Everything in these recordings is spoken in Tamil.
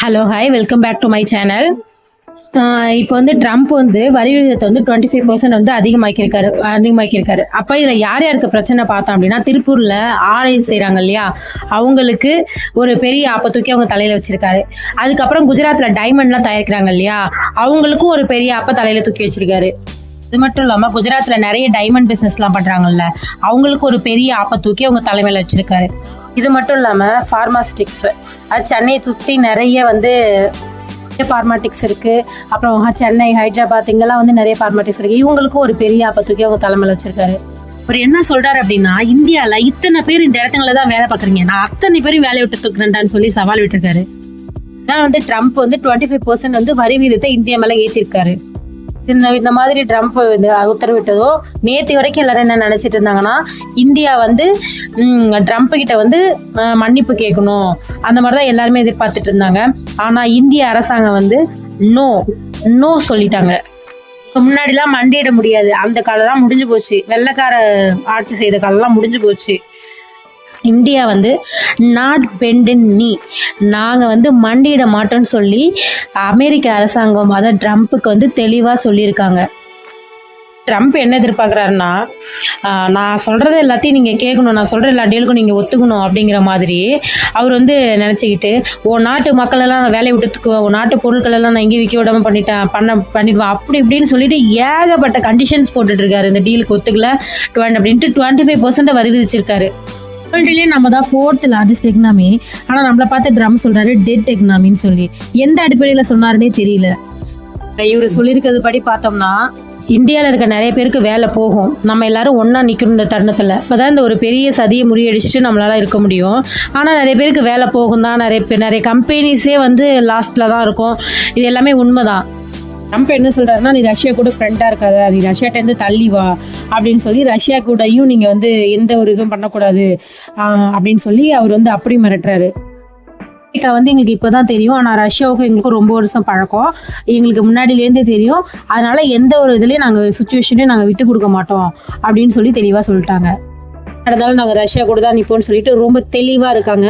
Hello hi welcome back to my channel இப்போ வந்து ட்ரம்ப் வந்து வரி விகிதத்தை வந்து டுவெண்ட்டி ஃபைவ் பர்சன்ட் வந்து அதிகமாக்கியிருக்காரு அதிகமாக்கியிருக்காரு. அப்போ இதில் யார் யாருக்கு பிரச்சனை பார்த்தோம் அப்படின்னா திருப்பூரில் ஆலை செய்கிறாங்க இல்லையா? அவங்களுக்கு ஒரு பெரிய ஆப்பை தூக்கி அவங்க தலையில் வச்சிருக்காரு. அதுக்கப்புறம் குஜராத்தில் டைமண்ட்லாம் தயாரிக்கிறாங்க இல்லையா? அவங்களுக்கும் ஒரு பெரிய ஆப்பை தலையில் தூக்கி வச்சிருக்காரு. இது மட்டும் இல்லாமல் குஜராத்தில் நிறைய டைமண்ட் பிஸ்னஸ்லாம் பண்ணுறாங்கல்ல அவங்களுக்கு ஒரு பெரிய ஆப்பை தூக்கி அவங்க தலைமையில் வச்சுருக்காரு. இது மட்டும் இல்லாமல் ஃபார்மாஸ்டிக்ஸ் அது சென்னையை சுற்றி நிறைய வந்து ஃபார்மாட்டிக்ஸ் இருக்குது அப்புறம் சென்னை ஹைதராபாத் இங்கெல்லாம் வந்து நிறைய ஃபார்மாட்டிக்ஸ் இருக்குது இவங்களுக்கும் ஒரு பெரிய ஆப்பை தூக்கி அவங்க தலைமையில் வச்சுருக்காரு. அவர் என்ன சொல்றாரு அப்படின்னா இந்தியாவில் இத்தனை பேர் இந்த இடத்துல தான் வேலை பார்க்குறீங்க. நான் அத்தனை பேரும் வேலையை விட்டு தூக்குறேன்டான்னு சொல்லி சவால் விட்டுருக்காரு. நான் வந்து ட்ரம்ப் வந்து டுவெண்ட்டி ஃபைவ் பர்சன்ட் வந்து வரி வீதத்தை இந்தியா மேலே ஏற்றிருக்காரு இந்த இந்த மாதிரி ட்ரம்ப் இது உத்தரவிட்டதோ நேற்று வரைக்கும் எல்லாரும் என்ன நினச்சிட்டு இருந்தாங்கன்னா இந்தியா வந்து ட்ரம்ப் கிட்ட வந்து மன்னிப்பு கேட்கணும். அந்த மாதிரி தான் எல்லாருமே எதிர்பார்த்துட்டு இருந்தாங்க. ஆனால் இந்திய அரசாங்கம் வந்து நோ நோ சொல்லிட்டாங்க. முன்னாடிலாம் மண்டியிட முடியாது. அந்த காலம்லாம் முடிஞ்சு போச்சு. வெள்ளைக்கார ஆட்சி செய்த காலம்லாம் முடிஞ்சு போச்சு. இந்தியா வந்து நாட் பெண்டன் நீ நாங்கள் வந்து மண்டியிட மாட்டோம்னு சொல்லி அமெரிக்க அரசாங்கம் அதான் ட்ரம்ப்புக்கு வந்து தெளிவாக சொல்லியிருக்காங்க. ட்ரம்ப் என்ன எதிர்பார்க்குறாருன்னா நான் சொல்கிறது எல்லாத்தையும் நீங்கள் கேட்கணும் நான் சொல்கிற எல்லா டீலுக்கும் நீங்கள் ஒத்துக்கணும் அப்படிங்கிற மாதிரி அவர் வந்து நினச்சிக்கிட்டு ஓ நாட்டு மக்களெல்லாம் நான் வேலையை விட்டு ஓ உன் நாட்டு பொருட்களெல்லாம் நான் எங்கேயும் விற்க விடாமல் பண்ணிட்டேன் பண்ண பண்ணிடுவேன் அப்படி இப்படின்னு சொல்லிட்டு ஏகப்பட்ட கண்டிஷன்ஸ் போட்டுட்ருக்காரு இந்த டீலுக்கு ஒத்துக்கல டுவெண்ட் அப்படின்ட்டு டுவெண்ட்டி ஃபைவ் பர்சன்ட் வரி விதிச்சிருக்காரு. வேர்ல்டுலேயே நம்ம தான் ஃபோர்த் லார்ஜஸ்ட் எக்னாமி ஆனால் நம்மளை பார்த்து ட்ரம் சொல்கிறாரு டெட் எக்னாமின்னு சொல்லி. எந்த அடிப்படையில் சொன்னாருன்னே தெரியல. இவர் சொல்லியிருக்கிறது படி பார்த்தோம்னா இந்தியாவில் இருக்க நிறைய பேருக்கு வேலை போகும். நம்ம எல்லாரும் ஒன்றா நிற்கணும் இந்த தருணத்தில். இப்போ தான் இந்த ஒரு பெரிய சதியை முறியடிச்சிட்டு நம்மளால் இருக்க முடியும். ஆனால் நிறைய பேருக்கு வேலை போகும் தான் நிறைய பேர் நிறைய கம்பெனிஸே வந்து லாஸ்ட்டில் தான் இருக்கும். இது எல்லாமே உண்மை தான் ட்ரம்ப் என்ன சொல்கிறாருன்னா நீ ரஷ்யா கூட ஃப்ரெண்டாக இருக்காத நீ ரஷ்யாட்டேருந்து தள்ளி வா அப்படின்னு சொல்லி ரஷ்யா கூடயும் நீங்கள் வந்து எந்த ஒரு இதுவும் பண்ணக்கூடாது அப்படின்னு சொல்லி அவர் வந்து அப்படி மிரட்டுறாரு. அமெரிக்கா வந்து எங்களுக்கு இப்போ தான் தெரியும். ஆனால் ரஷ்யாவுக்கும் எங்களுக்கும் ரொம்ப வருஷம் பழக்கம். எங்களுக்கு முன்னாடியிலேருந்தே தெரியும். அதனால எந்த ஒரு இதுலேயும் நாங்கள் சுச்சுவேஷனையும் நாங்கள் விட்டு கொடுக்க மாட்டோம் அப்படின்னு சொல்லி தெளிவாக சொல்லிட்டாங்க. நடந்தாலும் நாங்கள் ரஷ்யா கூட தான் நிற்போம்னு சொல்லிட்டு ரொம்ப தெளிவாக இருக்காங்க.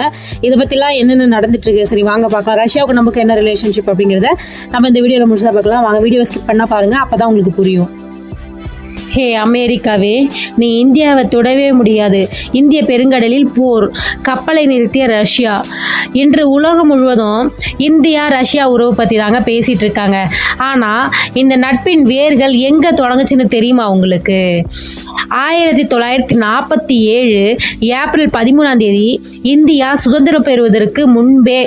இதை பற்றிலாம் என்னென்ன நடந்துட்டு இருக்கு சரி வாங்க பார்க்கலாம். ரஷ்யாவுக்கு நமக்கு என்ன ரிலேஷன்ஷிப் அப்படிங்கிறத நம்ம இந்த வீடியோவில் முடிச்சா பார்க்கலாம். வாங்க வீடியோ ஸ்கிப் பண்ணால் பாருங்கள் அப்போ தான் உங்களுக்கு புரியும். ஹே அமெரிக்காவே நீ இந்தியாவை தொடவே முடியாது. இந்திய பெருங்கடலில் போர் கப்பலை நிறுத்திய ரஷ்யா இன்று உலகம் முழுவதும் இந்தியா ரஷ்யா உறவு பற்றி தாங்க பேசிகிட்டு இருக்காங்க. ஆனால் இந்த நட்பின் வேர்கள் எங்கே தொடங்குச்சுன்னு தெரியுமா உங்களுக்கு? ஆயிரத்தி தொள்ளாயிரத்தி நாற்பத்தி ஏழு ஏப்ரல் பதிமூணாம் தேதி இந்தியா சுதந்திரம் பெறுவதற்கு முன்பே